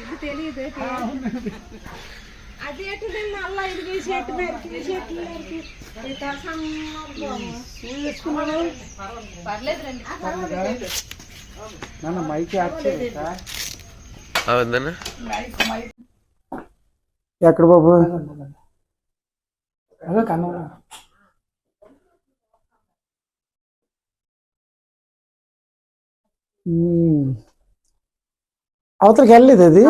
ఇది తెలియదు అది ఎటు నల్ల ఇది తీసేట్టు పర్లేదు రండి నాన్న మైక్ ఎక్కడ బాబు? అదే కన్నడ. అవతలకి వెళ్ళలేదు అది?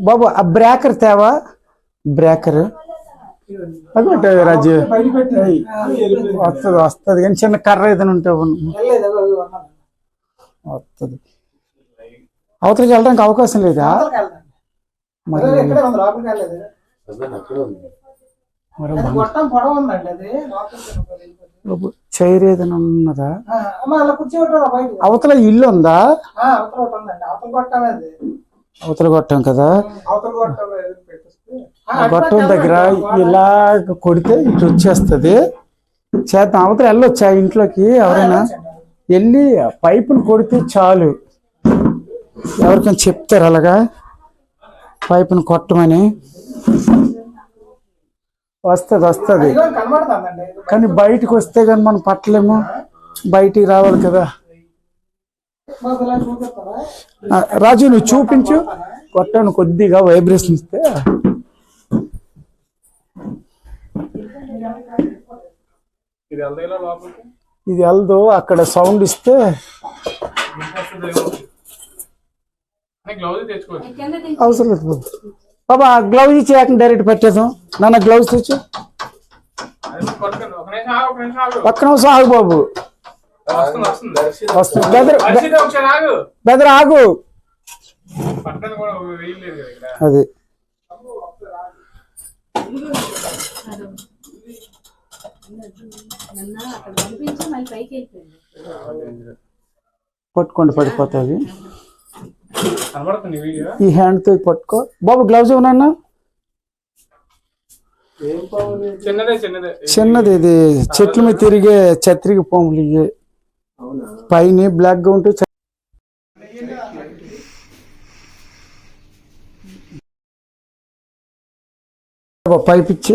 బాబు ఆ బ్రేకర్ తేవా? బ్రేకర్. అదొకటి రాజు. వస్తుంది వస్తుంది. కానీ చిన్న కర్ర ఏదైనా ఉంటే వస్తుంది. అవతలకి వెళ్ళడానికి అవకాశం లేదా? మరి చైర్ ఏదైనా ఉన్నదా? ఆ, అవతల ఇల్లు ఉందా? ఆ, అవతల గొట్టం కదా? గొట్టం ఆ, ఆ దగ్గర. ఇలాగ కొడితే ఇటు వచ్చేస్తుంది. చేద్దాం. అవతల వెళ్ళొచ్చా ఇంట్లోకి ఎవరైనా? వెళ్ళి ఆ పైపును కొడితే చాలు. ఎవరికైనా చెప్తారు అలాగా? పైపును కొట్టమని. వస్తుంది వస్తుంది. కానీ బయటకు వస్తే కానీ మనం పట్టలేము. బయటికి రావాలి కదా. రాజు నువ్వు చూపించు. కొట్టాను కొద్దిగా వైబ్రేషన్ ఇస్తే. ఇది వెళ్దా అక్కడ సౌండ్ ఇస్తే. అవసరం లేదు బాబా గ్లౌజ్ ఇచ్చి ఏకంగా డైరెక్ట్ పెట్టేద్దాం. నాన్న గ్లౌజ్ తెచ్చు. అది నిమిషం ఆగు బాబు. వస్తుంది. బెదర్ ఆగు. అది. పట్టుకోండి పడిపోతుంది. ఈ హ్యాండ్తో పట్టుకో. బాబు గ్లౌజ్ ఇవ్వనన్నా చిన్నదే చిన్నదే. చిన్నది ఇది. చెట్ల మీద తిరిగే చత్రిక పాములు ఇవి. పైన బ్లాక్గా ఉంటే పైప్ ఇచ్చి.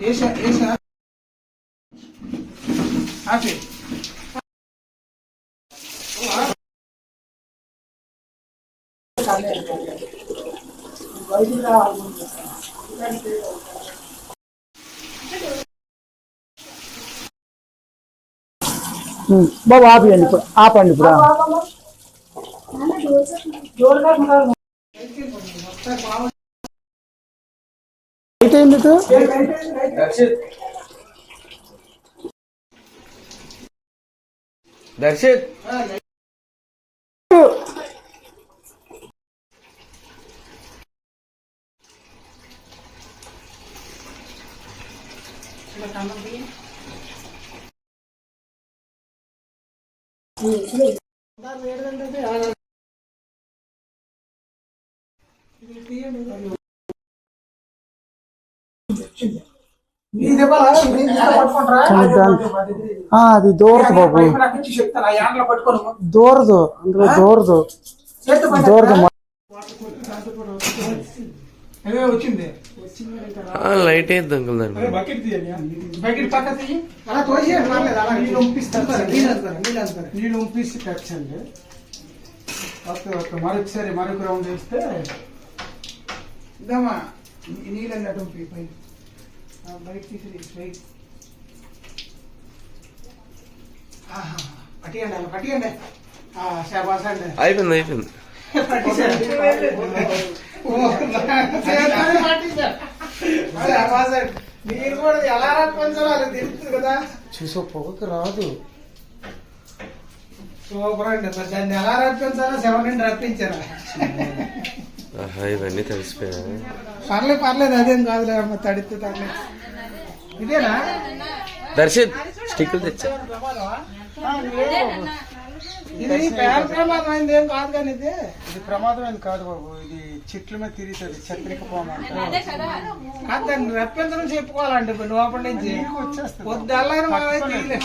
ఏసా, ఏసా. ఆపి. బాబు ఆపియండి ఇప్పుడు ఆపండి ఇప్పుడు జోరు కాకుండా అయితే ఏంటి ఇటు? దర్శిత్ ఇది అది దూరదు బాబు. దూరదు అందులో దూరదు. దూరదు లైట్ అయింది అంకుల్ దాన్ని బకెట్ తీయాలి బయటికి పక్క తీయి. అలా తోసి పర్లేదు అలా నీళ్ళు ఉంపిస్తాను నీళ్ళు అంటారు నీళ్ళు అంటారు? నీళ్ళు ఉంపిసి పెట్టండి ఓకే ఓకే మరొకసారి మరొక రౌండ్ వేస్తే ఇద్దామా నీళ్ళు అన్నట్టు ఉంపి పైన బయట తీసి. పట్టియండి పట్టియండి. శాబాష్ అండి. అయిపోయింది అయిపోయింది. మీరు కూడా ఎలా రప్పించాలో అది తెలుస్తుంది కదా. చూసో పొగకు రాదు. సూపర్ అండి. దాన్ని ఎలా రప్పించాలో సెవెన్ రప్పించారా? ఇవన్నీ తెలిసిపోయా పర్లేదు పర్లేదు అదేం కాదులే అమ్మ తడితే తగ్గలేదు ఇదేనా? దర్శన్ స్టిక్కులు తెచ్చా? ఇది పేర ప్రమాదం అయింది ఏం కాదు కానీ ఇది. ఇది ప్రమాదం కాదు బాబు. ఇది చెట్ల మీద తిరుగుతుంది చత్రిక పోమంట కాదు దాన్ని రప్పించడం చెప్పుకోవాలండి లోపల నుంచి. వచ్చేస్తుంది. పొద్దుల్లని మనమైతే తీయలేం.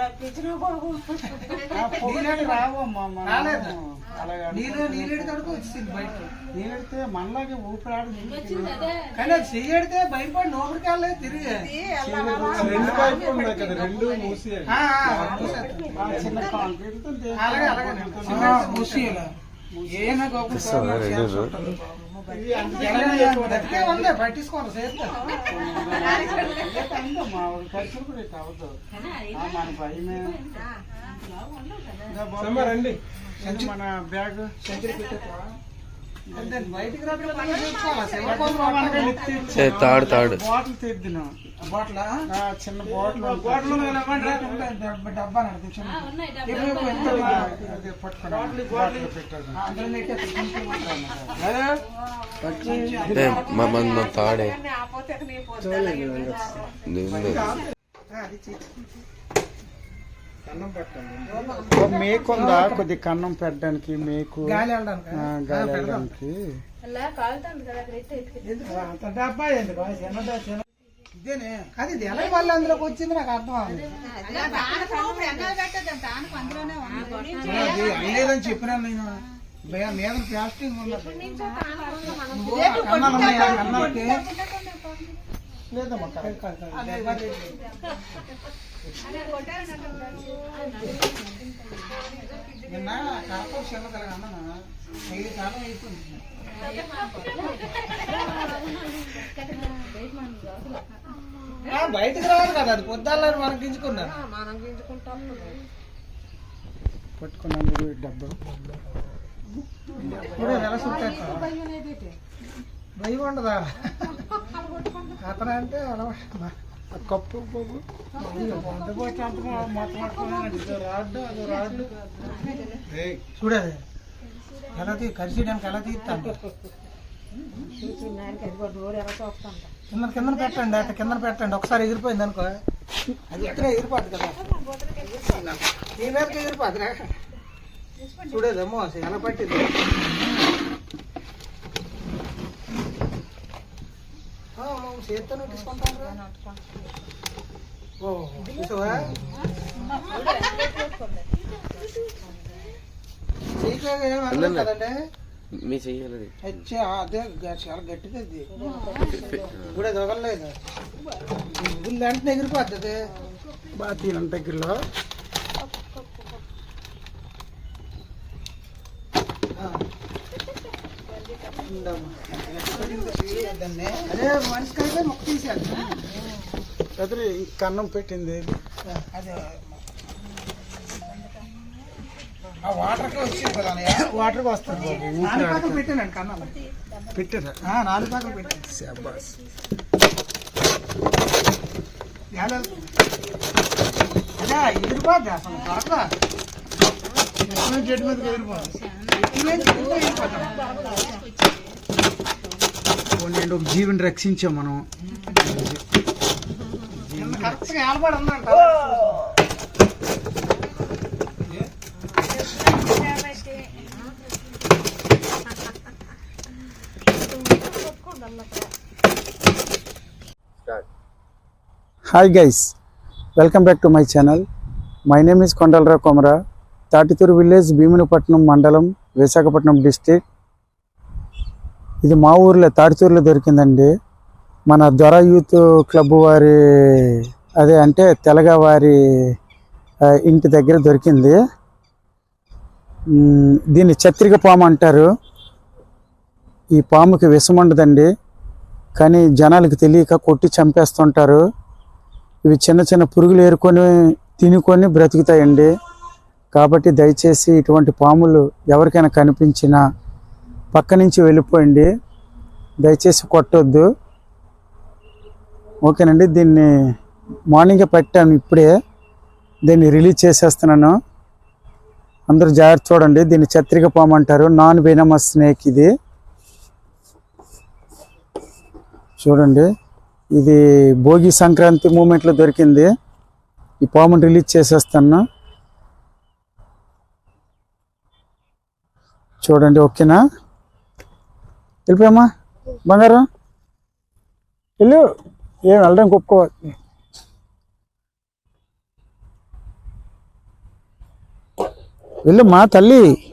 రప్పించడం చెప్పుకోవాలి. పొగలేడు రావమ్మా నీళ్ళు వచ్చింది బయట నీళ్ళెడితే మనలాగే ఊపిరాడు కానీ అది చెయ్యడితే భయపడి వెళ్ళలేదు తిరిగి. అలాగే అలాగే. ఏనా గొప్ప ఉంది పట్టించుకోండి చేస్తా ఖర్చులు కూడా. ఆ, మన భయమే రండి మన బ్యాగ్ దాన్ని బయటికి తాడు తాడు. బాటిల్ తెద్దిన. బాట్లా? చిన్న బాటిల్ బాటిల్ డబ్బా మన తాడే. నిన్ను. ఓ మేకు ఉందా? కొద్ది కన్నం పెట్టడానికి మేకు. గాలి వెళ్ళడానికి. అది ఇది ఎలా అందులోకి వచ్చింది? నాకు అర్థం చెప్పినాను నేను భయ మీద ప్లాస్టిక్ ఉన్నది లేదమ్మా కరెక్ట్. నిన్న అన్నా ఐదు కాలం అయిపోయింది. ఆ, బయటికి రావాలి కదా అది పొద్దాలని మనం గింజుకున్నాను పట్టుకున్నాను ఇది డబ్బా. ఇప్పుడు నెల భయం ఉండదా? అతను అంటే ఆ కప్పు బాబు. చూడదు ఎలా తీ కరిసేయడానికి ఎలా తీస్తాను? కింద కింద పెట్టండి అట్ట కింద పెట్టండి. ఒకసారి ఎగిరిపోయింది అనుకో. అది ఎక్కడ ఎగిరిపోద్ది కదా. ఈ మీదకి ఎగిరిపోద్దిరా. చూడేదమ్మో ఎలా పట్టింది ఆ, అమ్మో, చేత్తో తీసుకుంటాను ఓ చూసావా? మీ చెయ్యాలి అదే చాలా గట్టిగా ఇది. కూడా దొగలేదు గుళ్ళు అంటే ఎగిరిపోతుంది బాగా తీనంత దగ్గరలో. అదే మొక్క కన్నం పెట్టింది. అదే ఆ వాటర్కి వస్తుంది. బాబు నాలుగు పక్కన పెట్టానండి కన్నాలు పెట్టారా? ఆ, నాలుగు పక్కన పెట్టాను. శాబాస్. అదే అసలు దొరకదా చెట్టు మీదకి నేను ఒక జీవిని రక్షించాం మనం. Hi guys welcome back to my channel my name is Kondalarao Komara Tatituru village Bheemunipatnam మండలం విశాఖపట్నం డిస్టిక్ ఇది మా ఊర్లో తాడిచూరులో దొరికిందండి. మన దొర యూత్ క్లబ్ వారి అదే అంటే తెలగ వారి ఇంటి దగ్గర దొరికింది. దీన్ని చత్రిక పాము అంటారు. ఈ పాముకి విషం ఉండదండి. కానీ జనాలకు తెలియక కొట్టి చంపేస్తుంటారు. ఇవి చిన్న చిన్న పురుగులు ఏరుకొని తినుకొని బ్రతుకుతాయండి. కాబట్టి దయచేసి ఇటువంటి పాములు ఎవరికైనా కనిపించినా పక్క నుంచి వెళ్ళిపోయండి దయచేసి కొట్టొద్దు. ఓకేనండి దీన్ని మార్నింగే పెట్టాను ఇప్పుడే. దీన్ని రిలీజ్ చేసేస్తున్నాను. అందరూ జాగ్రత్త చూడండి దీన్ని చత్రిక పామంటారు. నాన్ వెనమస్ స్నేక్ ఇది. చూడండి ఇది భోగి సంక్రాంతి మూమెంట్లో దొరికింది. ఈ పామును రిలీజ్ చేసేస్తాను. చూడండి ఓకేనా? వెళ్ళిపోయమ్మా బంగారం? వెళ్ళు. ఏం వెళ్ళడానికి ఒప్పుకోవాలి. వెళ్ళు మా తల్లి.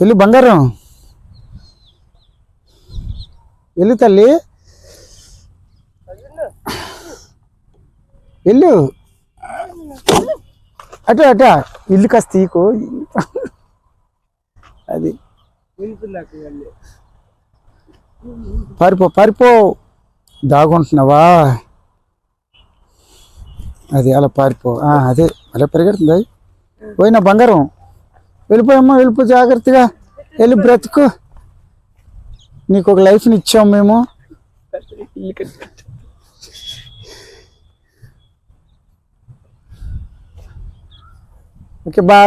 వెళ్ళు బంగారం. వెళ్ళు తల్లి. వెళ్ళు. అటు అట. ఇల్లు కాస్త తీకో. అది. పారిపో పారిపో. దాగుంటున్నావా? అది అలా పారిపో. అదే అలా పరిగెడుతుంది. పోయినా బంగారం. వెళ్ళిపోయమ్మా వెళ్ళిపో జాగ్రత్తగా. వెళ్ళి బ్రతుకు. నీకు ఒక లైఫ్ని ఇచ్చాం మేము. Okay bye